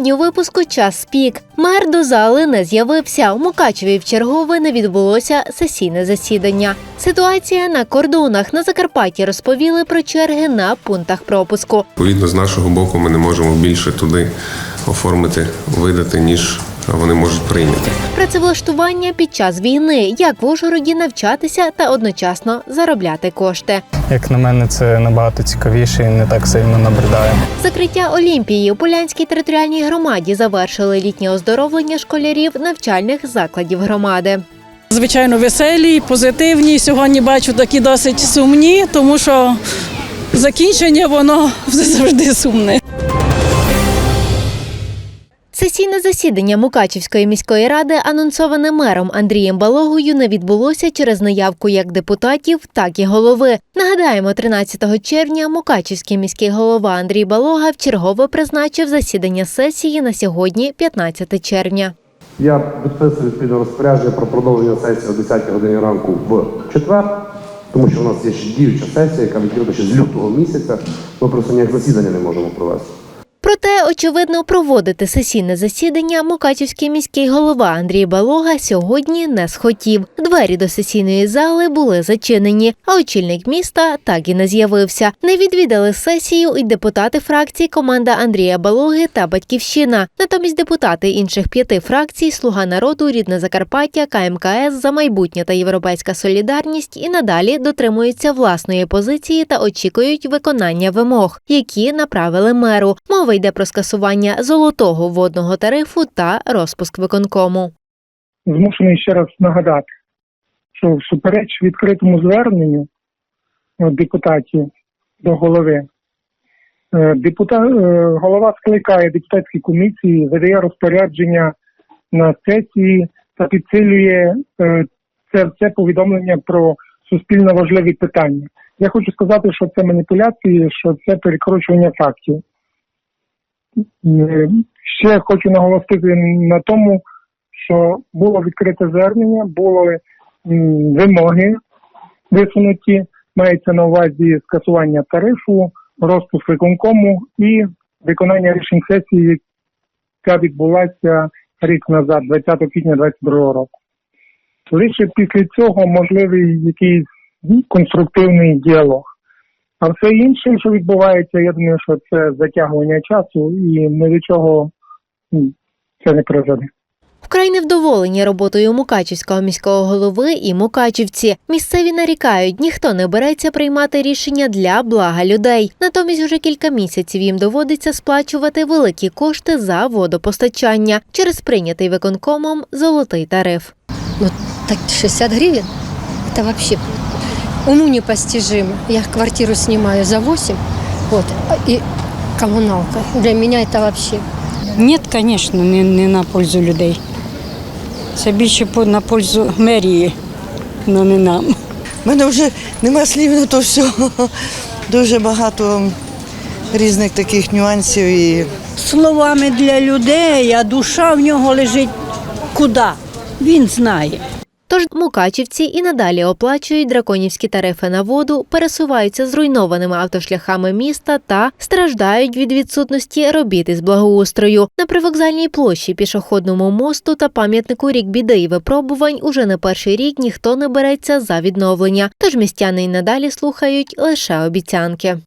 Сьогодні випуску час пік. Мер до зали не з'явився. У Мукачеві в чергове не відбулося сесійне засідання. Ситуація на кордонах на Закарпатті розповіли про черги на пунктах пропуску. Відповідно, з нашого боку ми не можемо більше туди оформити, видати, ніж вони можуть прийняти. Працевлаштування під час війни, як в Ужгороді навчатися та одночасно заробляти кошти. Як на мене, це набагато цікавіше і не так сильно набридає. Закриття Олімпії у Полянській територіальній громаді завершили літнє оздоровлення школярів навчальних закладів громади. Звичайно, веселі, позитивні. Сьогодні бачу такі досить сумні, тому що закінчення воно завжди сумне. Сесійне засідання Мукачівської міської ради, анонсоване мером Андрієм Балогою, не відбулося через наявку як депутатів, так і голови. Нагадаємо, 13 червня Мукачівський міський голова Андрій Балога вчергове призначив засідання сесії на сьогодні, 15 червня. Я підписую відповідне розпорядження про продовження сесії о 10 годині ранку в четвер, тому що у нас є ще діюча сесія, яка відкрита ще з лютого місяця. Ми просто ніяк засідання не можемо провести. Проте, очевидно, проводити сесійне засідання Мукачівський міський голова Андрій Балога сьогодні не схотів. Двері до сесійної зали були зачинені, а очільник міста так і не з'явився. Не відвідали сесію і депутати фракцій команда Андрія Балоги та Батьківщина. Натомість депутати інших п'яти фракцій Слуга народу, Рідне Закарпаття, КМКС за майбутнє та Європейська солідарність і надалі дотримуються власної позиції та очікують виконання вимог, які направили меру. Мова йде про скасування золотого водного тарифу та розпуск виконкому. змушений ще раз нагадати, що всупереч відкритому зверненню е, депутатів до голови, е, депутат, е, голова скликає депутатські комісії, видає розпорядження на сесії та підсилює е, це повідомлення про суспільно важливі питання. Я хочу сказати, що це маніпуляції, що це перекручування фактів. Е, Ще хочу наголосити на тому, що було відкрите звернення, були вимоги висунуті, мається на увазі скасування тарифу, розпуск виконкому і виконання рішень сесії, яка відбулася рік назад, 20 квітня 2022 року. Лише після цього можливий якийсь конструктивний діалог. А все інше, що відбувається, я думаю, що це затягування часу і ні до чого це не призведе. Вкрай невдоволені роботою Мукачівського міського голови і мукачівці. Місцеві нарікають, ніхто не береться приймати рішення для блага людей. Натомість уже кілька місяців їм доводиться сплачувати великі кошти за водопостачання через прийнятий виконкомом золотий тариф. Ну, так 60 гривен, это вообще уму непостижимо. Я квартиру снимаю за 8, вот, и коммуналка. Для меня это вообще Ні, звісно, не, не на пользу людей. Це більше на пользу мерії, але не нам. У мене вже нема слів на то все. Дуже багато різних таких нюансів і словами для людей, а душа в нього лежить куди? Він знає. Тож мукачівці і надалі оплачують драконівські тарифи на воду, пересуваються зруйнованими автошляхами міста та страждають від відсутності робіт із благоустрою. На привокзальній площі, пішохідному мосту та пам'ятнику рік біди і випробувань уже не перший рік ніхто не береться за відновлення. Тож містяни й надалі слухають лише обіцянки.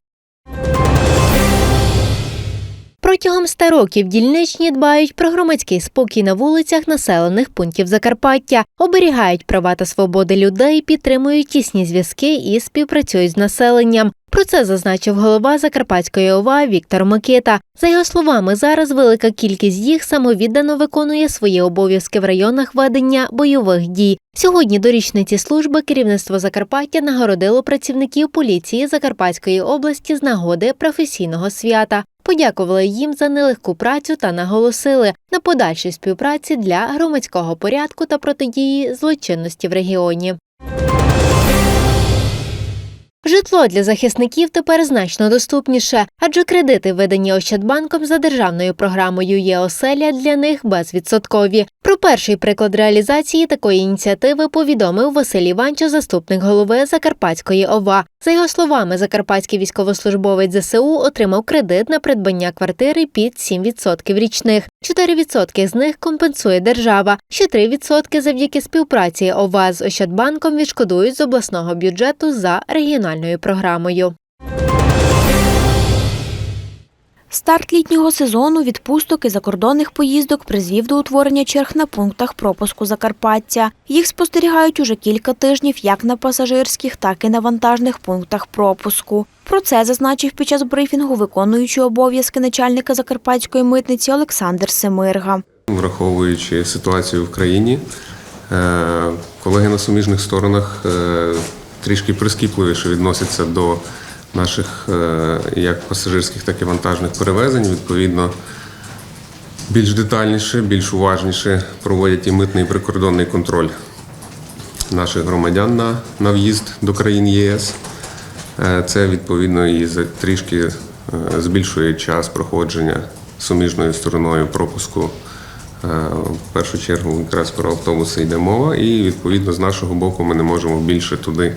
Протягом ста років дільничні дбають про громадський спокій на вулицях населених пунктів Закарпаття, оберігають права та свободи людей, підтримують тісні зв'язки і співпрацюють з населенням. Про це зазначив голова Закарпатської ОВА Віктор Микита. За його словами, зараз велика кількість їх самовіддано виконує свої обов'язки в районах ведення бойових дій. Сьогодні до річниці служби керівництво Закарпаття нагородило працівників поліції Закарпатської області з нагоди професійного свята. Подякували їм за нелегку працю та наголосили на подальшій співпраці для громадського порядку та протидії злочинності в регіоні. Житло для захисників тепер значно доступніше, адже кредити, видані Ощадбанком за державною програмою «Є-оселя» для них безвідсоткові. Про перший приклад реалізації такої ініціативи повідомив Василь Іванчо, заступник голови Закарпатської ОВА. За його словами, закарпатський військовослужбовець ЗСУ отримав кредит на придбання квартири під 7% річних. 4% з них компенсує держава. Ще 3% завдяки співпраці ОВА з Ощадбанком відшкодують з обласного бюджету за регіональною програмою. Старт літнього сезону відпусток і закордонних поїздок призвів до утворення черг на пунктах пропуску Закарпаття. Їх спостерігають уже кілька тижнів як на пасажирських, так і на вантажних пунктах пропуску. Про це зазначив під час брифінгу виконуючий обов'язки начальника закарпатської митниці Олександр Семирга. Враховуючи ситуацію в країні, е, колеги на суміжних сторонах е, трішки прискіпливіше відносяться до наших е, як пасажирських, так і вантажних перевезень. Відповідно, більш детальніше, більш уважніше проводять і митний і прикордонний контроль наших громадян на, на в'їзд до країн ЄС. Е, Це відповідно і трішки е, збільшує час проходження суміжною стороною пропуску. В першу чергу якраз про автобуси йде мова, і відповідно з нашого боку ми не можемо більше туди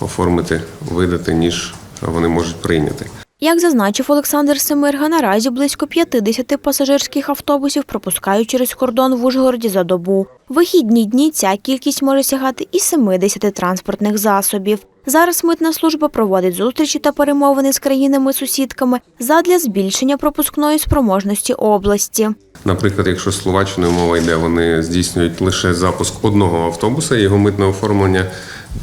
оформити, видати, ніж вони можуть прийняти. Як зазначив Олександр Семирга, наразі близько 50 пасажирських автобусів пропускають через кордон в Ужгороді за добу. Вихідні дні ця кількість може сягати і 70 транспортних засобів. Зараз митна служба проводить зустрічі та перемовини з країнами-сусідками задля збільшення пропускної спроможності області. Наприклад, якщо з Словаччиною мова йде, вони здійснюють лише запуск одного автобуса, його митне оформлення.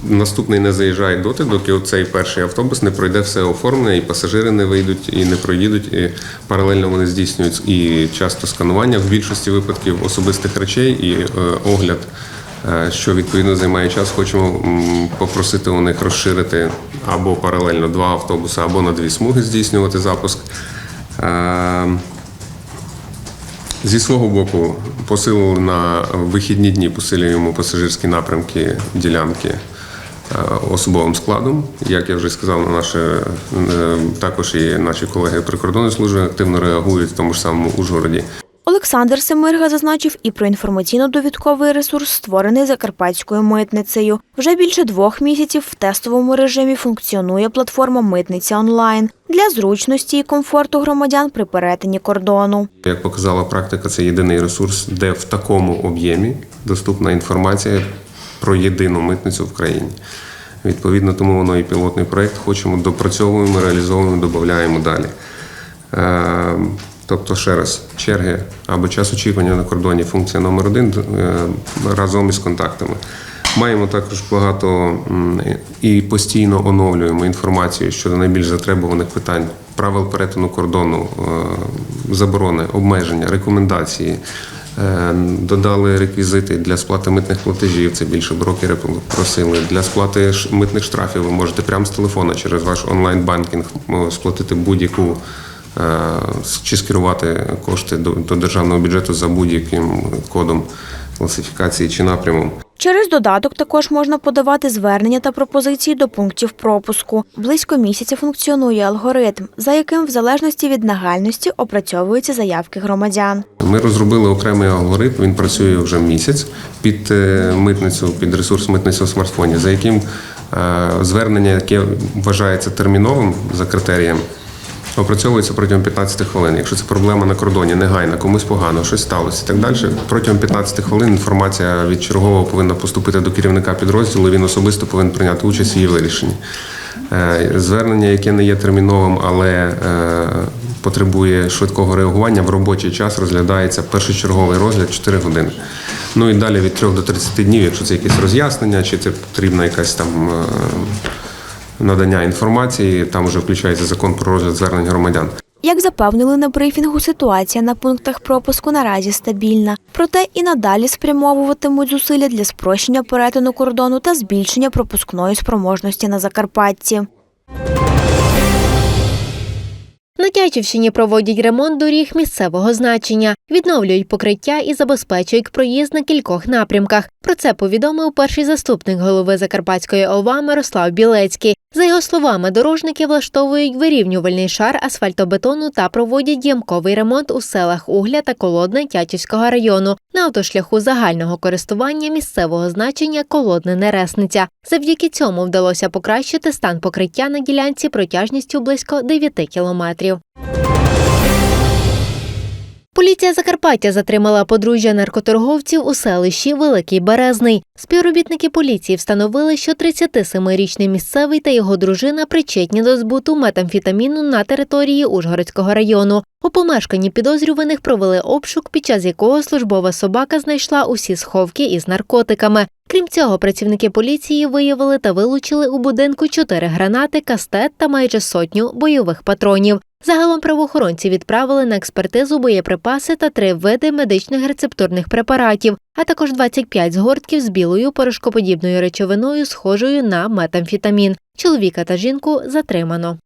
Наступний не заїжджає доти, доки оцей перший автобус не пройде все оформлення, і пасажири не вийдуть і не проїдуть. І паралельно вони здійснюють і часто сканування в більшості випадків особистих речей і е, огляд, що відповідно займає час. Хочемо попросити у них розширити або паралельно два автобуси, або на дві смуги здійснювати запуск. Е, Зі свого боку, посилили на вихідні дні, посилюємо пасажирські напрямки ділянки е, особовим складом. Як я вже сказав, на е, також і наші колеги прикордонної служби активно реагують в тому ж самому Ужгороді. Олександр Семирга зазначив і про інформаційно-довідковий ресурс, створений Закарпатською митницею. Вже більше двох місяців в тестовому режимі функціонує платформа Митниця онлайн для зручності і комфорту громадян при перетині кордону. Як показала практика, це єдиний ресурс, де в такому об'ємі доступна інформація про єдину митницю в країні. Відповідно, тому воно і пілотний проєкт хочемо допрацьовуємо, реалізовуємо, додаємо далі. Тобто, ще раз, черги або час очікування на кордоні функція номер один е, разом із контактами. Маємо також багато і постійно оновлюємо інформацію щодо найбільш затребуваних питань правил перетину кордону, е, заборони, обмеження, рекомендації. Е, Додали реквізити для сплати митних платежів. Це більше брокери просили. Для сплати митних штрафів ви можете прямо з телефона через ваш онлайн-банкінг сплатити будь-яку чи скерувати кошти до, державного бюджету за будь-яким кодом класифікації чи напрямом. Через додаток також можна подавати звернення та пропозиції до пунктів пропуску. Близько місяця функціонує алгоритм, за яким в залежності від нагальності опрацьовуються заявки громадян. Ми розробили окремий алгоритм. Він працює вже місяць під е, митницю, під ресурс митниці у смартфоні, за яким е, звернення, яке вважається терміновим за критерієм, опрацьовується протягом 15 хвилин. Якщо це проблема на кордоні, негайна, комусь погано, щось сталося і так далі. Протягом 15 хвилин інформація від чергового повинна поступити до керівника підрозділу. Він особисто повинен прийняти участь в її вирішенні. Е, Звернення, яке не є терміновим, але е, потребує швидкого реагування, в робочий час розглядається першочерговий розгляд 4 години. Ну і далі від 3 до 30 днів, якщо це якесь роз'яснення, чи це потрібна якась там е, надання інформації, там вже включається закон про розгляд звернень громадян. Як запевнили на брифінгу, ситуація на пунктах пропуску наразі стабільна. Проте і надалі спрямовуватимуть зусилля для спрощення перетину кордону та збільшення пропускної спроможності на Закарпатті. На Тячівщині проводять ремонт доріг місцевого значення, відновлюють покриття і забезпечують проїзд на кількох напрямках. Про це повідомив перший заступник голови Закарпатської ОВА Мирослав Білецький. За його словами, дорожники влаштовують вирівнювальний шар асфальтобетону та проводять ямковий ремонт у селах Угля та Колодне Тячівського району на автошляху загального користування місцевого значення Колодне Нересниця. Завдяки цьому вдалося покращити стан покриття на ділянці протяжністю близько 9 кілометрів. Поліція Закарпаття затримала подружжя наркоторговців у селищі Великий Березний. Співробітники поліції встановили, що 37-річний місцевий та його дружина причетні до збуту метамфетаміну на території Ужгородського району. У помешканні підозрюваних провели обшук, під час якого службова собака знайшла усі сховки із наркотиками. Крім цього, працівники поліції виявили та вилучили у будинку чотири гранати, кастет та майже сотню бойових патронів. Загалом правоохоронці відправили на експертизу боєприпаси та три види медичних рецептурних препаратів, а також 25 згортків з білою порошкоподібною речовиною, схожою на метамфетамін. Чоловіка та жінку затримано.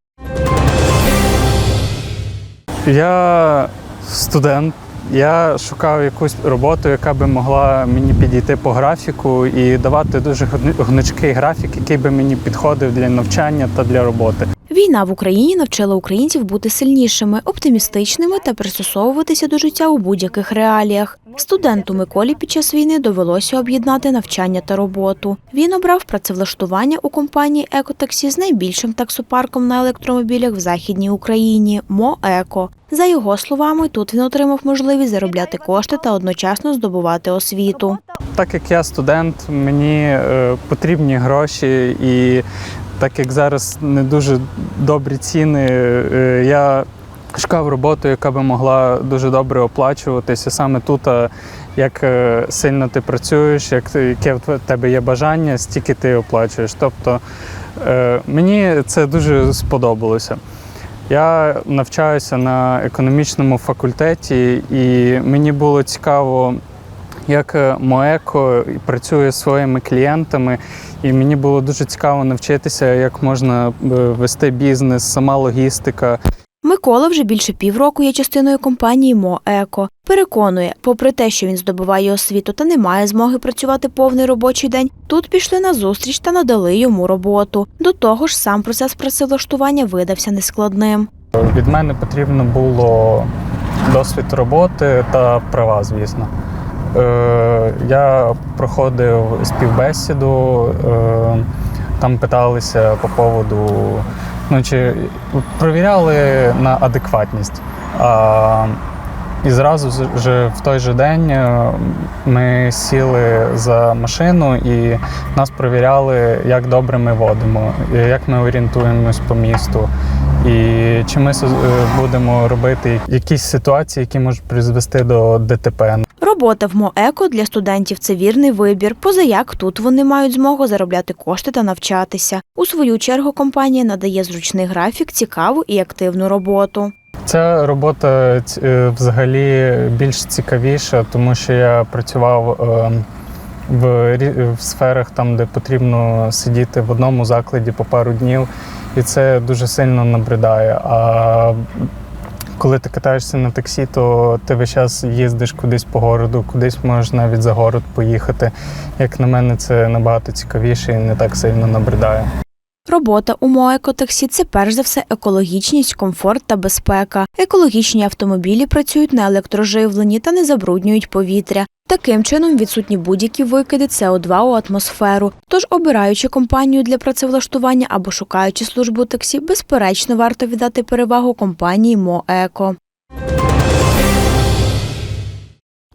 Я студент. Я шукав якусь роботу, яка би могла мені підійти по графіку і давати дуже гну- гнучкий графік, який би мені підходив для навчання та для роботи. Війна в Україні навчила українців бути сильнішими, оптимістичними та пристосовуватися до життя у будь-яких реаліях. Студенту Миколі під час війни довелося об'єднати навчання та роботу. Він обрав працевлаштування у компанії Екотаксі з найбільшим таксопарком на електромобілях в Західній Україні МОЕКО. За його словами, тут він отримав можливість заробляти кошти та одночасно здобувати освіту. Так як я студент, мені е, потрібні гроші, і так як зараз не дуже добрі ціни, е, я шукав роботу, яка би могла дуже добре оплачуватися. Саме тут, як е, сильно ти працюєш, як яке в тебе є бажання, стільки ти оплачуєш. Тобто е, мені це дуже сподобалося. Я навчаюся на економічному факультеті, і мені було цікаво, як е, Моеко працює зі своїми клієнтами, і мені було дуже цікаво навчитися, як можна е, вести бізнес, сама логістика. Микола вже більше півроку є частиною компанії МОЕКО. Переконує, попри те, що він здобуває освіту та не має змоги працювати повний робочий день, тут пішли на зустріч та надали йому роботу. До того ж, сам процес працевлаштування видався нескладним. Від мене потрібно було досвід роботи та права, звісно. Е, я проходив співбесіду, е, там питалися по поводу, ну чи провіряли на адекватність. А, і зразу вже в той же день е, ми сіли за машину і нас провіряли, як добре ми водимо, як ми орієнтуємось по місту. І чи ми е, будемо робити якісь ситуації, які можуть призвести до ДТП. Робота в МОЕКО для студентів це вірний вибір. Позаяк тут вони мають змогу заробляти кошти та навчатися. У свою чергу компанія надає зручний графік, цікаву і активну роботу. Ця робота е, взагалі більш цікавіша, тому що я працював е, в, в сферах, там, де потрібно сидіти в одному закладі по пару днів, і це дуже сильно набридає. А коли ти катаєшся на таксі, то ти весь час їздиш кудись по городу, кудись можеш навіть за город поїхати. Як на мене, це набагато цікавіше і не так сильно набридає. Робота у Моекотаксі це перш за все екологічність, комфорт та безпека. Екологічні автомобілі працюють на електроживленні та не забруднюють повітря. Таким чином відсутні будь-які викиди СО2 у атмосферу. Тож, обираючи компанію для працевлаштування або шукаючи службу таксі, безперечно варто віддати перевагу компанії МОЕКО.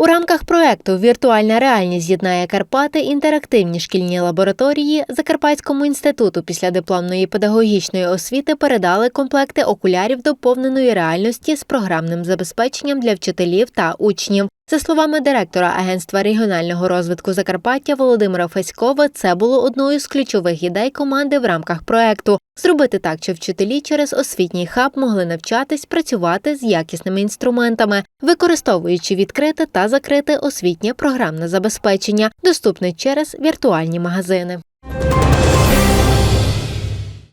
У рамках проекту Віртуальна реальність з'єднає Карпати інтерактивні шкільні лабораторії Закарпатському інституту після дипломної педагогічної освіти передали комплекти окулярів доповненої реальності з програмним забезпеченням для вчителів та учнів. За словами директора Агентства регіонального розвитку Закарпаття Володимира Феськова, це було одною з ключових ідей команди в рамках проекту зробити так, щоб вчителі через освітній хаб могли навчатись працювати з якісними інструментами, використовуючи відкрите та закрите освітнє програмне забезпечення, доступне через віртуальні магазини.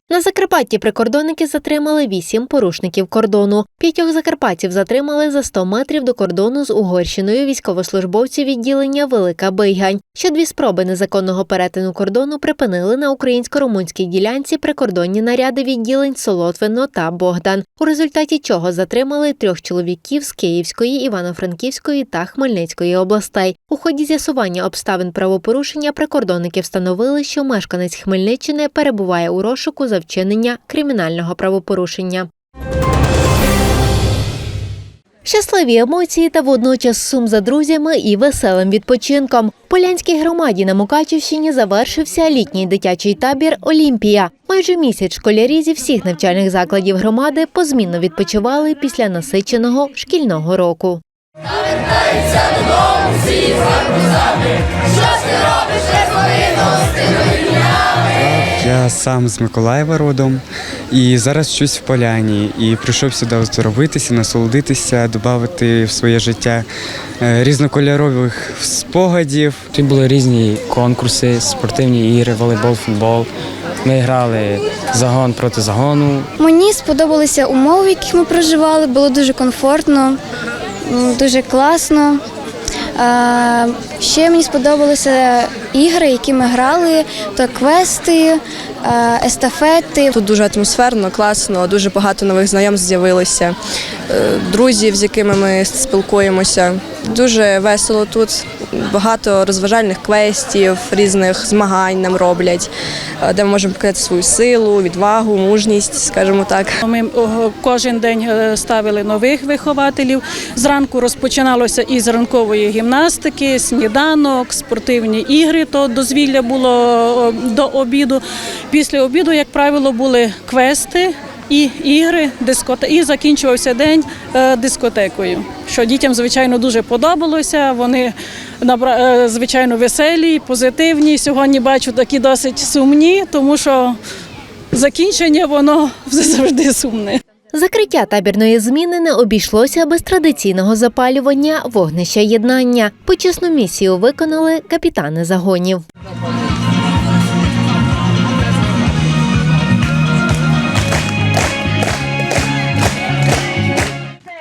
На Закарпатті прикордонники затримали вісім порушників кордону. П'ятьох закарпатців затримали за 100 метрів до кордону з Угорщиною військовослужбовці відділення Велика Бийгань. Ще дві спроби незаконного перетину кордону припинили на українсько-румунській ділянці прикордонні наряди відділень Солотвино та Богдан, у результаті чого затримали трьох чоловіків з Київської, Івано-Франківської та Хмельницької областей. У ході з'ясування обставин правопорушення прикордонники встановили, що мешканець Хмельниччини перебуває у розшуку за вчинення кримінального правопорушення. Щасливі емоції та водночас сум за друзями і веселим відпочинком. Полянській громаді на Мукачівщині завершився літній дитячий табір Олімпія. Майже місяць школярі зі всіх навчальних закладів громади позмінно відпочивали після насиченого шкільного року. Я сам з Миколаєва родом і зараз вчусь в Поляні. І прийшов сюди оздоровитися, насолодитися, додати в своє життя е, різнокольорових спогадів. Тут були різні конкурси, спортивні ігри, волейбол, футбол. Ми грали загон проти загону. Мені сподобалися умови, в яких ми проживали, було дуже комфортно, дуже класно. Ще мені сподобалися ігри, які ми грали, то квести, естафети. Тут дуже атмосферно, класно, дуже багато нових знайомств з'явилося, е, друзів, з якими ми спілкуємося. Дуже весело тут. Багато розважальних квестів, різних змагань нам роблять, е, де ми можемо показати свою силу, відвагу, мужність, скажімо так. Ми кожен день е, ставили нових вихователів. Зранку розпочиналося із ранкової гімнастики, сніданок, спортивні ігри. То дозвілля було до обіду. Після обіду, як правило, були квести. І ігри, дискоте... і закінчувався день е, дискотекою. Що дітям, звичайно, дуже подобалося. Вони е, звичайно веселі, позитивні. Сьогодні бачу такі досить сумні, тому що закінчення воно завжди сумне. Закриття табірної зміни не обійшлося без традиційного запалювання вогнища єднання. Почесну місію виконали капітани загонів.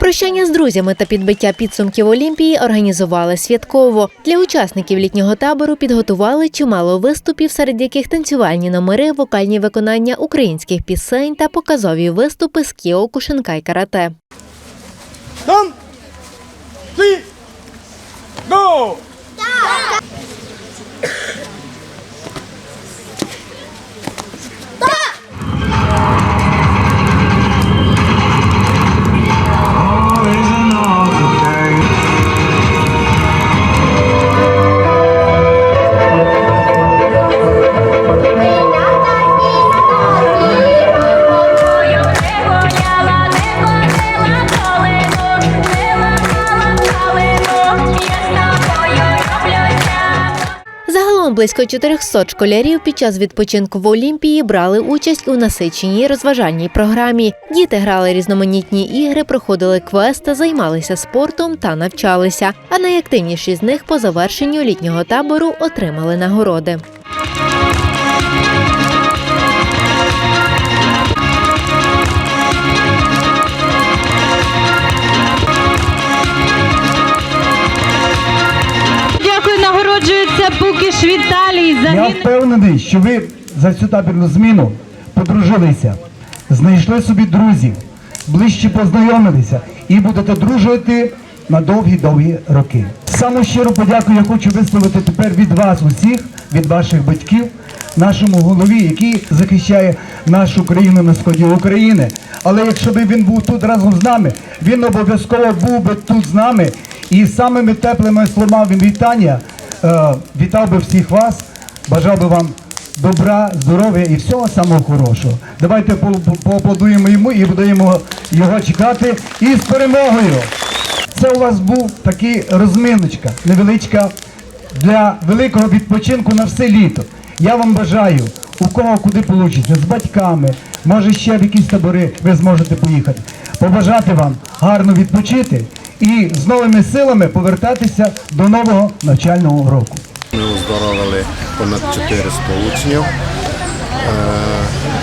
Прощання з друзями та підбиття підсумків Олімпії організували святково. Для учасників літнього табору підготували чимало виступів, серед яких танцювальні номери, вокальні виконання українських пісень та показові виступи з кіо, кушенка й карате. Там! Ти! Близько 400 школярів під час відпочинку в Олімпії брали участь у насиченій розважальній програмі. Діти грали різноманітні ігри, проходили квести, займалися спортом та навчалися. А найактивніші з них по завершенню літнього табору отримали нагороди. Букіш Віталій. Я впевнений, що ви за цю табірну зміну подружилися, знайшли собі друзів, ближче познайомилися і будете дружити на довгі-довгі роки. Саму щиру подяку я хочу висловити тепер від вас усіх, від ваших батьків, нашому голові, який захищає нашу країну на сході України. Але якщо б він був тут разом з нами, він обов'язково був би тут з нами і самими теплими словами вітання вітав би всіх вас, бажав би вам добра, здоров'я і всього самого хорошого. Давайте по- по- поаплодуємо йому і будемо його чекати і з перемогою. Це у вас був такий розминочка, невеличка для великого відпочинку на все літо. Я вам бажаю, у кого куди вийде, з батьками, може ще в якісь табори ви зможете поїхати. Побажати вам гарно відпочити і з новими силами повертатися до нового навчального року. Ми оздоровили понад 400 учнів.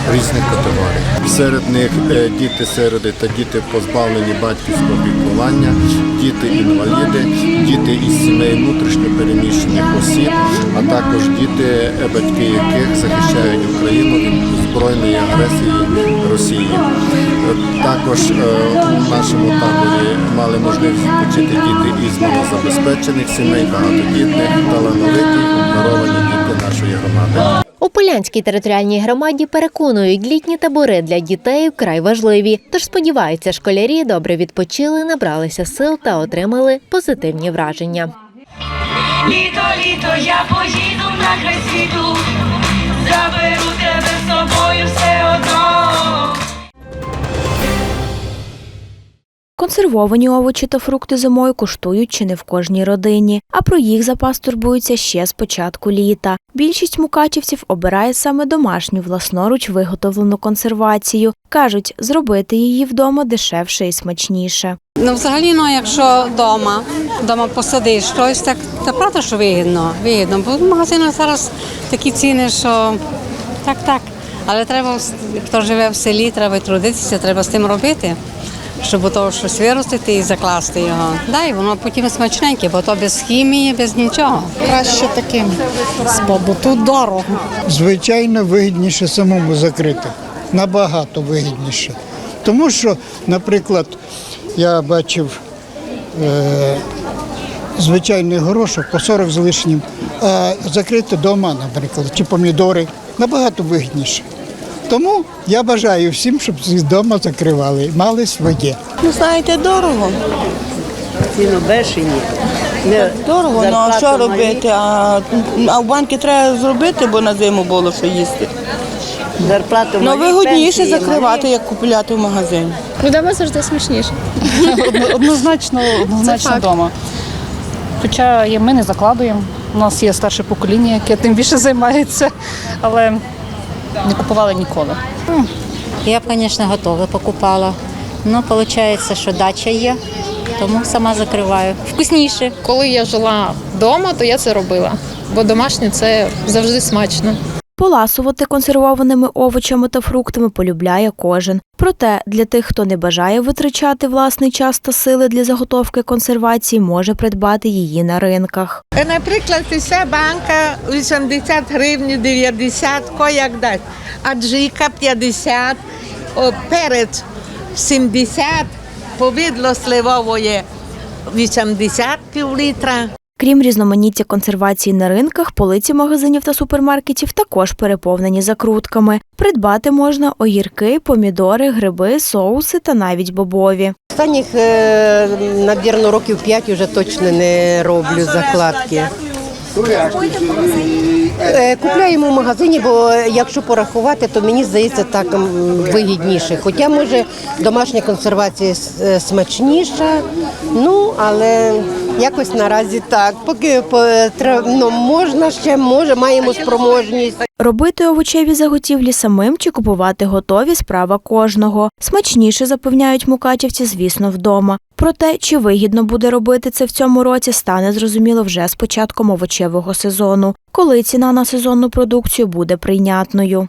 Різних категорій. Серед них е, діти-сироти та діти позбавлені батьківського піклування, діти-інваліди, діти із сімей внутрішньо переміщених осіб, а також діти, е, батьки яких захищають Україну від збройної агресії Росії. Е, Також у нашому таборі мали можливість відпочити діти із малозабезпечених сімей, багатодітних, талановиті, обдаровані діти нашої громади. Полянській територіальній громаді переконують, літні табори для дітей вкрай важливі. Тож сподіваються, школярі добре відпочили, набралися сил та отримали позитивні враження. Літо, літо, я поїду на край світу, заберу тебе з собою все одно. Консервовані овочі та фрукти зимою коштують чи не в кожній родині, а про їх запас турбуються ще з початку літа. Більшість мукачівців обирає саме домашню власноруч виготовлену консервацію. Кажуть, зробити її вдома дешевше і смачніше. Ну, взагалі, ну, якщо вдома, вдома посадиш щось, так та правда, що вигідно, вигідно. Бо в магазинах зараз такі ціни, що так, так. Але треба, хто живе в селі, треба трудитися, треба з тим робити, щоб того щось виростити і закласти його. Да, і воно потім смачненьке, бо то без хімії, без нічого. Краще таким, бо тут дорого. Звичайно, вигідніше самому закрити. Набагато вигідніше. Тому що, наприклад, я бачив е, звичайний горошок по 40 з лишнім, а закрити вдома, наприклад, чи помідори набагато вигідніше. Тому я бажаю всім, щоб вдома закривали, мали своє. Ну, знаєте, дорого. Ціну бешені. Дорого, ну а що робити? А, а в банки треба зробити, бо на зиму було що їсти. Зарплату Ну, малі, вигодніше пенсії закривати, як купувати в магазині. Вдома завжди смачніше. Однозначно, однозначно факт. вдома. Хоча ми не закладуємо. У нас є старше покоління, яке тим більше займається, але не купували ніколи. Я б, звісно, готова покупала. Ну, виходить, що дача є, тому сама закриваю. Вкусніше. Коли я жила вдома, то я це робила, бо домашнє це завжди смачно. Поласувати консервованими овочами та фруктами полюбляє кожен. Проте для тих, хто не бажає витрачати власний час та сили для заготовки консервації, може придбати її на ринках. Е, Наприклад, ця банка 80 гривень, 90, ко як дасть. Аджика 50, о, перець 70, повидло сливової 80 пів літра. Крім різноманіття консервації на ринках, полиці магазинів та супермаркетів також переповнені закрутками. Придбати можна огірки, помідори, гриби, соуси та навіть бобові. Останніх, е, навірно, років 5 вже точно не роблю закладки. Е, Купляємо в магазині, бо якщо порахувати, то мені здається так вигідніше. Хоча може домашня консервація е, смачніша, ну але якось наразі так. Поки по- ну, можна ще, може, маємо спроможність. Робити овочеві заготівлі самим чи купувати готові справа кожного. Смачніше запевняють мукачівці, звісно, вдома. Проте, чи вигідно буде робити це в цьому році, стане зрозуміло вже з початком овочевого сезону, коли ціна на сезонну продукцію буде прийнятною.